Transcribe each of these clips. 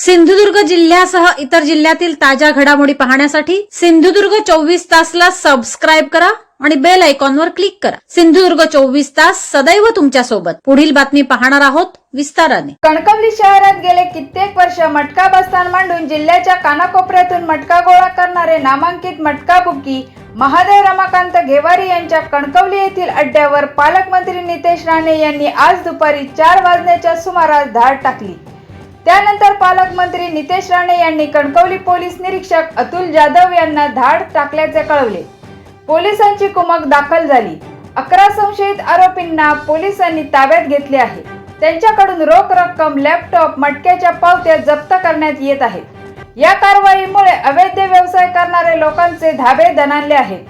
सिंधुदुर्ग जिल्ह्यासह इतर जिल्ह्यातील ताज्या घडामोडी पाहण्यासाठी सिंधुदुर्ग चोवीस तासला सबस्क्राईब करा आणि बेल आयकॉनवर क्लिक करा. सिंधुदुर्ग चोवीस तास सदैव तुमच्यासोबत. पुढील बातमी पाहणार आहोत विस्ताराने. कणकवली शहरात गेले कित्येक वर्ष मटका बस्तान मांडून जिल्ह्याच्या कानाकोपऱ्यातून मटका गोळा करणारे नामांकित मटका बुकी महादेव रमाकांत घेवारी यांच्या कणकवली येथील अड्ड्यावर पालकमंत्री नितेश राणे यांनी आज दुपारी चार वाजण्याच्या सुमारास धाड टाकली. त्यानंतर पालकमंत्री नितेश राणे यांनी कणकवली पोलीस निरीक्षक अतुल जाधव यांना धाड टाकल्याचे कळवले. पोलिसांची कुमक दाखल झाली. अकरा संशयित आरोपींना पोलिसांनी ताब्यात घेतले आहे. त्यांच्याकडून रोख रक्कम लॅपटॉप मटक्याच्या पावत्या जप्त करण्यात येत आहेत. या कारवाईमुळे अवैध व्यवसाय करणारे लोकांचे धाबे दणाणले आहेत.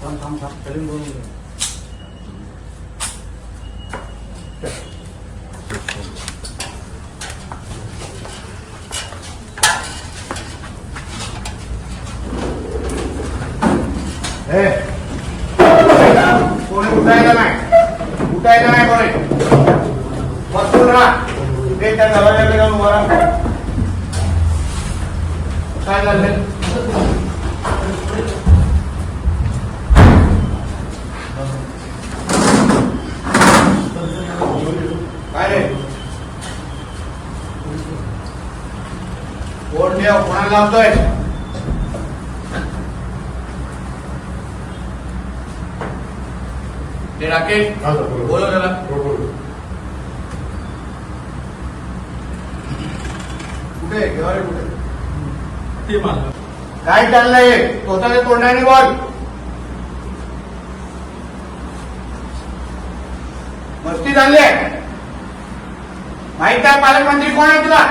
ทำทำครับจะเรื่องเรื่ลย काय रे? कोण देव कोणाला लावतोय? ते राकेश बोलो. त्याला. कुठे घेवारे कुठे? काय चाललंय? स्वतःच्या तोंडाने बोल. मस्ती चालली आहे. माहित आहे पालकमंत्री कोण आहे तुला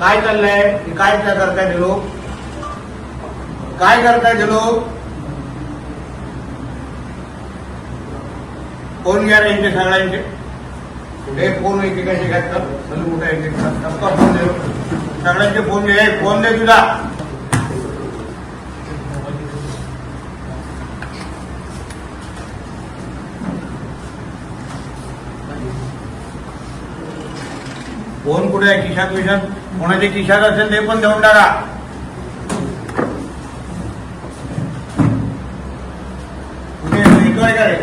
काय चाललंय हे काय काय करताय ते लोक काय करताय ते फ़ोन एकेकाचे घातलं चल कुठे एक फ़ोन दे सगळ्यांचे फ़ोन दे ए, फ़ोन दे तुझा फोन कुठे आहे? खिशात विशात? कोणाचे खिशात असेल ते पण देऊन टाका. कुठे आहे? इकडे का रे?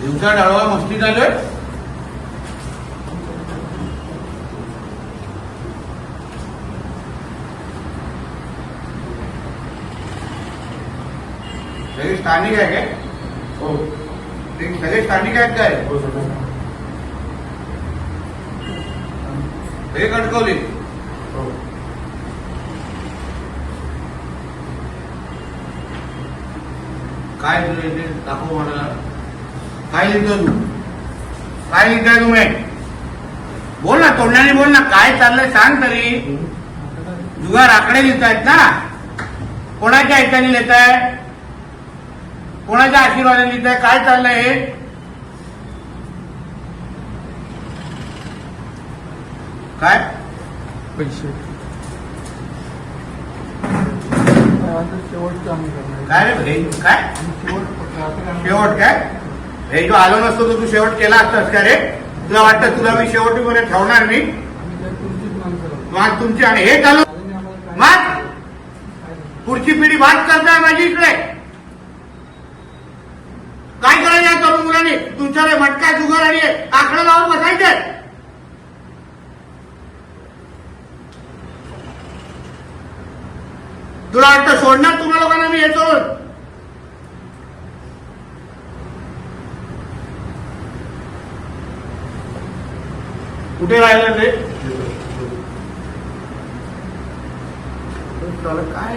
दिवसा डाळवा मस्ती झालोय आहे? स्थानिक आहे काय? हो. ते सगळे स्थानिक आहेत काय? हे कणकवली काय तुझं इथे? दाखव मला. काय लिहितो तू? काय लिहिताय तुम्ही? बोल ना तोंडाने बोल ना. काय चाललंय सांग तरी. जुगार आकडे लिहितायत ना. कोणाच्या ऐकाने लिहिताय कोणाच्या आशीर्वादाने लिहिताय? काय चाललंय हे? काय? पैसे. करणार काय रे? भाई काय? शेवट शेवट काय? हे जो आलो नसतो तर तू शेवट केला असतास का रे? तुला वाटतं तुला मी शेवटीमध्ये ठेवणार नाही? तुमचीच माणसं मग तुमची आणि हे चालू मग? पुढची पिढी भात करताय माझी इकडे. काय करायचं या तरुण मुलांनी? तुमच्याकडे मटका जुगार आणि आकडा लावून बसायचे. तुला वाटतं सोडणार तुम्हा लोकांना मी येतो कुठे राहिलं रे काय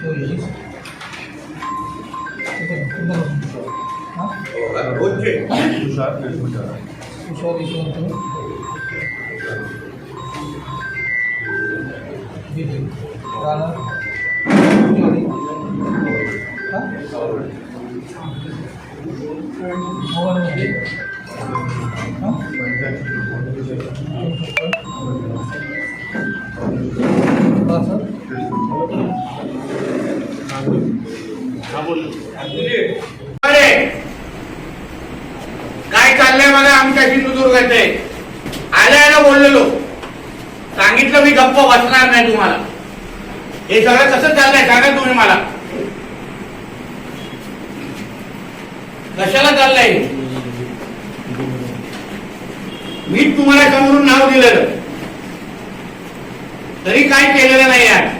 चोवीस तुषार यशवंत दिले राणा पुजारी हा? मोबाईलमध्ये हा? काय चाललंय मला आमच्या सिंधुदुर्गात आल्याला बोललेलो. सांगितलं मी गप्प बसणार नाही तुम्हाला. हे सगळं कसं चाललंय सांगा तुम्ही मला. कशाला चाललंय? मी तुम्हाला समोरून नाव दिलेलं. तरी काय केलेलं नाही यार?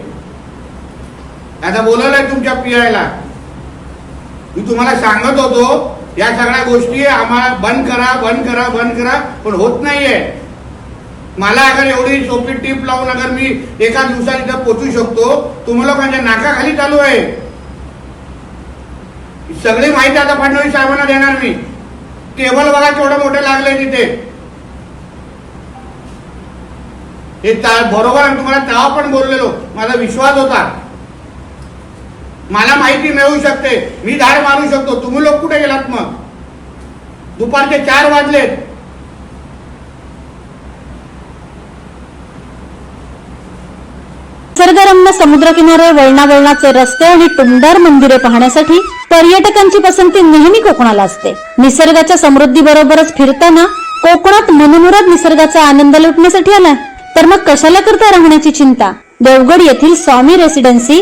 आता बोलवलंय तुमच्या पीआयला. मी तुम्हाला सांगत होतो या सगळ्या गोष्टी आम्हाला बंद करा बंद करा बंद करा पण होत नाहीये. मला अगर एवढी सोपी टीप लावून अगर मी एका दिवसात इथं पोचू शकतो तुम्हाला माझ्या नाकाखाली चालू आहे. सगळी माहिती आता फडणवीस साहेबांना देणार मी. टेबल बघा केवढं मोठे लागले तिथे. हे बरोबर आम्ही तुम्हाला तेव्हा पण बोललेलो. माझा विश्वास होता. मला माहिती मिळू शकते. मी धाड मारू शकतो. तुम्ही लोक कुठे गेलात मग? दुपारचे चार वाजलेत. निसर्गरम्य समुद्रकिनारे वळणावळणाचे रस्ते आणि टुमदार मंदिरे पाहण्यासाठी पर्यटकांची पसंती नेहमी कोकणाला असते. निसर्गाच्या समृद्धी बरोबरच फिरताना कोकणात मनमुराद निसर्गाचा आनंद लुटण्यासाठी आला तर मग कशाला करता राहण्याची चिंता? देवगड येथील Swami residency